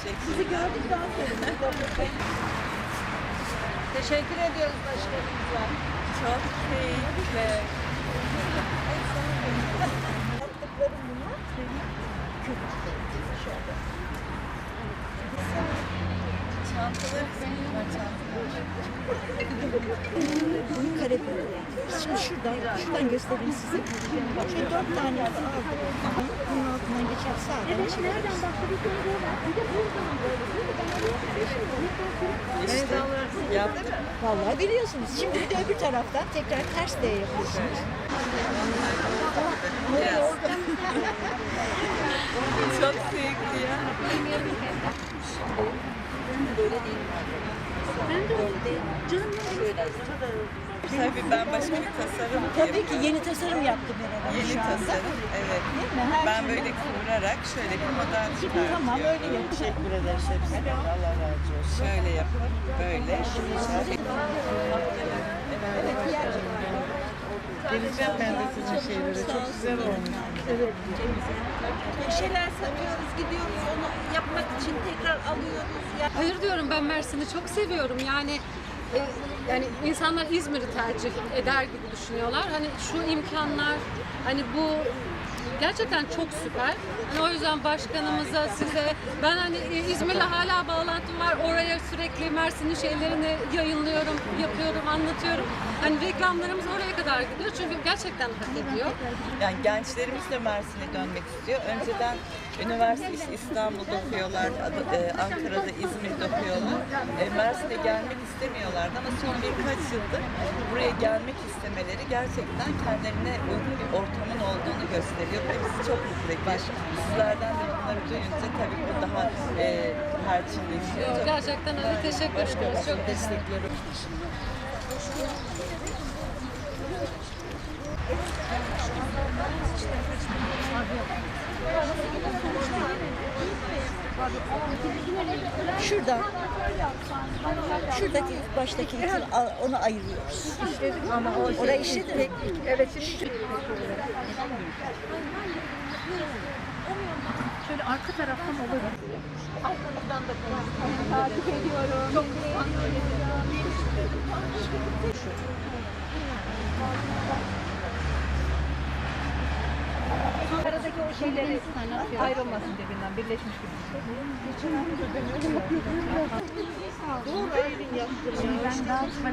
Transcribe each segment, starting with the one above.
Sizi gördük daha Teşekkür ediyoruz başkanımıza. Çok keyifli. Yaptıklarım bunlar. Var çantaları. Bunu kanepe. Şimdi şuradan, şuradan göstereyim size. Bak şöyle dört tane aldım. Bunun altından geçer sağdan. Evet, nereden İşte yaptık. Vallahi biliyorsunuz. Şimdi bir de öbür taraftan tekrar ters D yapıyorsunuz. Çok zevkli ya. Böyle değil. Böyle değil. Şöyle. Tabii ben başka bir tasarım Tabii ki yeni tasarım yaptım ben ona Yeni şu anda. tasarım, evet. Değil mi? Her Ben böyle kıvırarak şöyle bir model çıkartıyorum. Tamam öyle yapacağım. Teşekkür ederiz hepsine. Allah razı olsun. Şöyle yapıp böyle. Geleceğim ben de sizin şeylere. Çok güzel olmuş. Bir şeyler satıyoruz, gidiyoruz onu yapmak için tekrar alıyoruz. Hayır diyorum ben Mersin'i çok seviyorum. Yani e, yani insanlar İzmir'i tercih eder gibi düşünüyorlar. Hani şu imkanlar hani bu gerçekten çok süper. Hani o yüzden başkanımıza size ben hani e, İzmir'le hala bağlantım var. Oraya sürekli Mersin'in şeylerini yayınlıyorum, yapıyorum, anlatıyorum. Hani reklamlarımız oraya kadar gidiyor. Çünkü gerçekten hak ediyor. Yani gençlerimiz de Mersin'e dönmek istiyor. Önceden üniversite İstanbul'da okuyorlar, e, Ankara'da, İzmir'de okuyorlar. E, Mersin'e gelmek istemiyorlardı ama son birkaç yıldır buraya gelmek istemeleri gerçekten kendilerine uygun bir ortamın olduğunu gösteriyor. Ve bizi çok mutlu ediyor. Sizlerden de bunları duyunca tabii bu daha e. Çok Gerçekten öyle teşekkür ediyoruz. Çok destekleri. Şuradan. Şuradaki ilk baştaki onu ayırıyoruz. ama o Orayı işledin mi? Evet şimdi Şöyle arka taraftan olur. arkamızdan da. Takip ediyorum. Çok Aradaki o şeyleri ayrılmasın birbirinden birleşmiş gibi. Doğru elin yaptım ya. Ben daha başka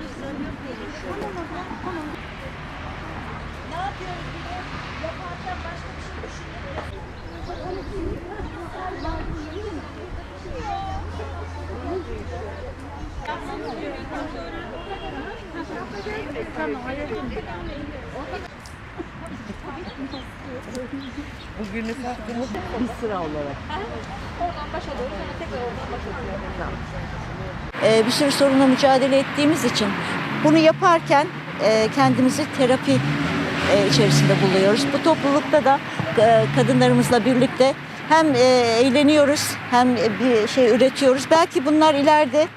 Ne yapıyoruz? Bir de? Yaparken başka bir şey düşünüyoruz. Bugünlük hakkımız bir sıra olarak. Oradan başa doğru sonra tekrar oradan başa doğru. Ee, bir sürü sorunla mücadele ettiğimiz için bunu yaparken e, kendimizi terapi e, içerisinde buluyoruz. Bu toplulukta da e, kadınlarımızla birlikte hem e, eğleniyoruz hem bir şey üretiyoruz. Belki bunlar ileride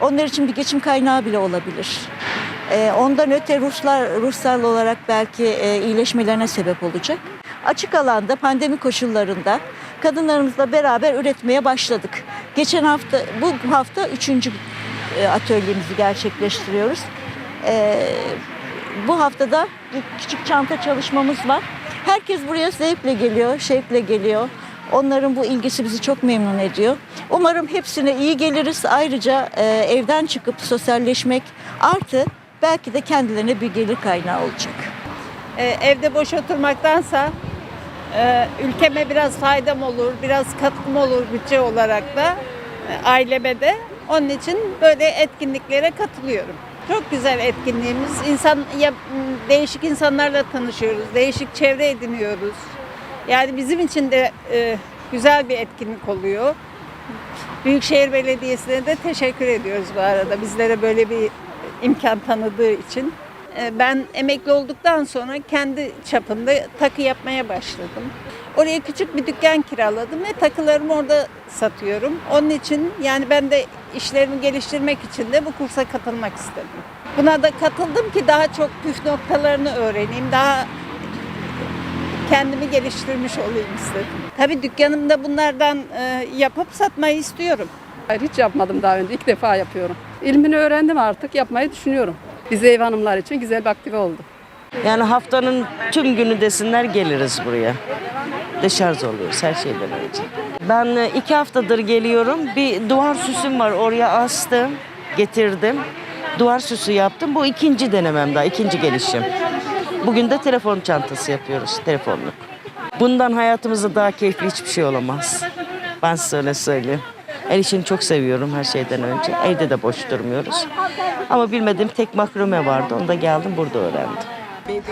onlar için bir geçim kaynağı bile olabilir. E, ondan öte ruhsar, ruhsal olarak belki e, iyileşmelerine sebep olacak. Açık alanda pandemi koşullarında kadınlarımızla beraber üretmeye başladık. Geçen hafta, bu hafta üçüncü e, atölyemizi gerçekleştiriyoruz. E, bu haftada küçük çanta çalışmamız var. Herkes buraya zevkle geliyor, şevkle geliyor. Onların bu ilgisi bizi çok memnun ediyor. Umarım hepsine iyi geliriz. Ayrıca e, evden çıkıp sosyalleşmek artı belki de kendilerine bir gelir kaynağı olacak. e, evde boş oturmaktansa e, ülkeme biraz faydam olur, biraz katkım olur bütçe olarak da e, aileme de. Onun için böyle etkinliklere katılıyorum. Çok güzel etkinliğimiz. İnsan ya, değişik insanlarla tanışıyoruz, değişik çevre ediniyoruz. Yani bizim için de e, güzel bir etkinlik oluyor. Büyükşehir Belediyesi'ne de teşekkür ediyoruz bu arada bizlere böyle bir imkan tanıdığı için. E, Ben emekli olduktan sonra kendi çapında takı yapmaya başladım. Oraya küçük bir dükkan kiraladım ve takılarımı orada satıyorum. Onun için yani ben de işlerimi geliştirmek için de bu kursa katılmak istedim. Buna da katıldım ki daha çok püf noktalarını öğreneyim, daha kendimi geliştirmiş olayım istedim. Tabii dükkanımda bunlardan e, yapıp satmayı istiyorum. Hayır hiç yapmadım daha önce. İlk defa yapıyorum. İlmini öğrendim artık. Yapmayı düşünüyorum. Biz ev hanımlar için güzel bir aktive oldu. Yani haftanın tüm günü desinler geliriz buraya. Deşarj oluyoruz her şeyden önce. Ben e, iki haftadır geliyorum. Bir duvar süsüm var oraya astım, getirdim. Duvar süsü yaptım. Bu ikinci denemem daha, ikinci gelişim. Bugün de telefon çantası yapıyoruz, telefonluk. Bundan hayatımızda daha keyifli hiçbir şey olamaz. Ben size öyle söyleyeyim. El işini çok seviyorum her şeyden önce. Evde de boş durmuyoruz. Ama bilmediğim tek makrome vardı. Onu da geldim burada öğrendim. E,